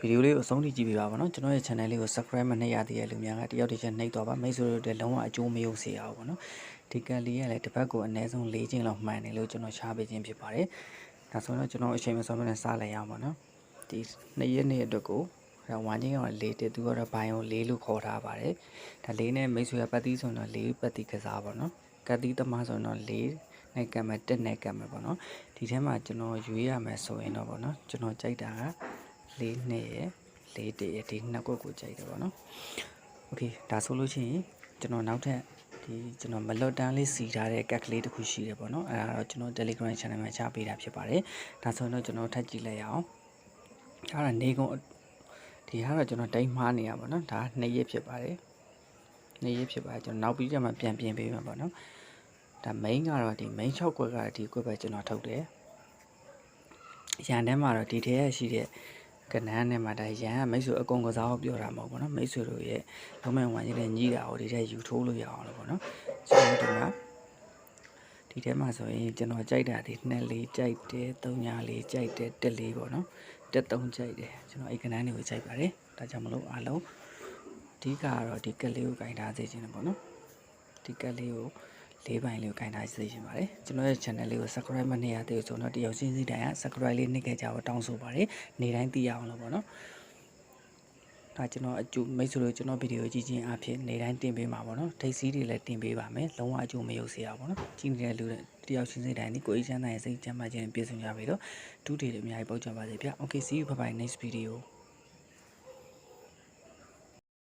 ဗီဒီယိုလေးကိုအဆုံးထိကြည့်ပေးပါပါနော်ကျွန်တော်ရဲ့ channel လေးကို subscribe မနှိပ်ရသေးတဲ့လူများကတယောက်တစ်ချက်နှိပ်သွားပါမိတ်ဆွေတို့တွေလုံးဝအကျိုးမယုံစေရအောင်ပေါ့နော်ဒီကက်လေးကလည်းတစ်ပတ်ကိုအနည်းဆုံး၄ချိန်လောက်မှန်တယ်လို့ကျွန်တော်ရှားပေးခြင်းဖြစ်ပါတယ်ဒါဆိုတော့ကျွန်တော်အချိန်မစောမနဲ့စလိုက်ရအောင်ပေါ့နော်ဒီနှစ်ရက်နေ့အတွက်ကိုဒါဝမ်းချင်းက၄တက်သူကတော့ဘိုင်ကို၄လို့ခေါ်ထားပါတယ်ဒါ၄နဲ့မိတ်ဆွေကပတ်သီးဆိုတော့၄ပတ်သီးကစားပါတော့ကတ်သီးသမားဆိုတော့၄နဲ့ကံမဲ့တက်နဲ့ကံမဲ့ပေါ့နော်ဒီထဲမှာကျွန်တော်ရွေးရမယ်ဆိုရင်တော့ပေါ့နော်ကျွန်တော်ကြိုက်တာက ၄နှစ်ရယ်၄တက်ရယ်ဒီနှစ်ကွက်ကိုကြိုက်တယ်ပေါ့နော်โอเคဒါဆိုလို့ရှိရင်ကျွန်တော်နောက်ထပ်ဒီကျွန်တော်မလွတ်တန်းလေးစီထားတဲ့ကက်ကလေးတစ်ခုရှိတယ်ပေါ့နော်အဲ့ဒါတော့ကျွန်တော် Telegram channel မှာချပေးတာဖြစ်ပါတယ်ဒါဆိုတော့ကျွန်တော်ထပ်ကြည့်လိုက်ရအောင်အဲ့ဒါနေကုန်ဒီဟာတော့ကျွန်တော်တိတ်မှားနေရပါတော့ဒါနှစ်ရက်ဖြစ်ပါတယ်နှစ်ရက်ဖြစ်ပါတယ်ကျွန်တော်နောက်ပြီးကျမှပြန်ပြင်ပေးမှာပေါ့နော်ဒါ main ကတော့ဒီ main 6ကွက်ကဒီကွက်ပဲကျွန်တော်ထုတ်တယ်ရန်ထဲမှာတော့ဒီထဲရရှိတဲ့ ကနန်းနဲ့မှာဒါရန်ကမိတ်ဆွေအကုန်ကစားဖို့ပြောတာမဟုတ်ဘူးเนาะမိတ်ဆွေတို့ရဲ့လုံးမဝင်ကြီးတဲ့ညီးတာကိုဒီထဲယူထိုးလို့ရအောင်လို့ပေါ့နော်ကျွန်တော်ဒီမှာဒီထဲမှာဆိုရင်ကျွန်တော်ကြိုက်တာဒီနှစ်လေးကြိုက်တယ်သုံးညာလေးကြိုက်တယ်တက်လေးပေါ့နော်တက်သုံးကြိုက်တယ်ကျွန်တော်အဲ့ကနန်းတွေကိုကြိုက်ပါတယ်ဒါကြောင့်မလို့အားလုံးအဓိကကတော့ဒီကက်လေးကိုကင်ထားစေချင်တယ်ပေါ့နော်ဒီကက်လေးကို လေးပိုင်းလေးကိုကင်ထားစေချင်ပါတယ်ကျွန်တော်ရဲ့ channel လေးကို subscribe မနှိပ်ရသေးဘူးဆိုတော့တယောက်ချင်းစီတိုင်းက subscribe လေးနှိပ်ခဲ့ကြဖို့တောင်းဆိုပါတယ်နေတိုင်းသိရအောင်လို့ပေါ့နော်ဒါကျွန်တော်အကျိုးမိတ်ဆွေတို့ကျွန်တော်ဗီဒီယိုကြည့်ခြင်းအဖြစ်နေတိုင်းတင်ပေးမှာပေါ့နော်ထိတ်စီးတွေလည်းတင်ပေးပါမယ်လုံးဝအကျိုးမယုတ်စေရပါပေါ့နော်ကြည့်နေတဲ့လူတွေတယောက်ချင်းစိတ်တိုင်းဒီကိုအေးချမ်းတဲ့စိတ်ချမ်းသာခြင်းပြည့်စုံကြပြီတော့ဒုတိယအများကြီးပေါ့ကြပါစေဗျ Okay see you bye bye next video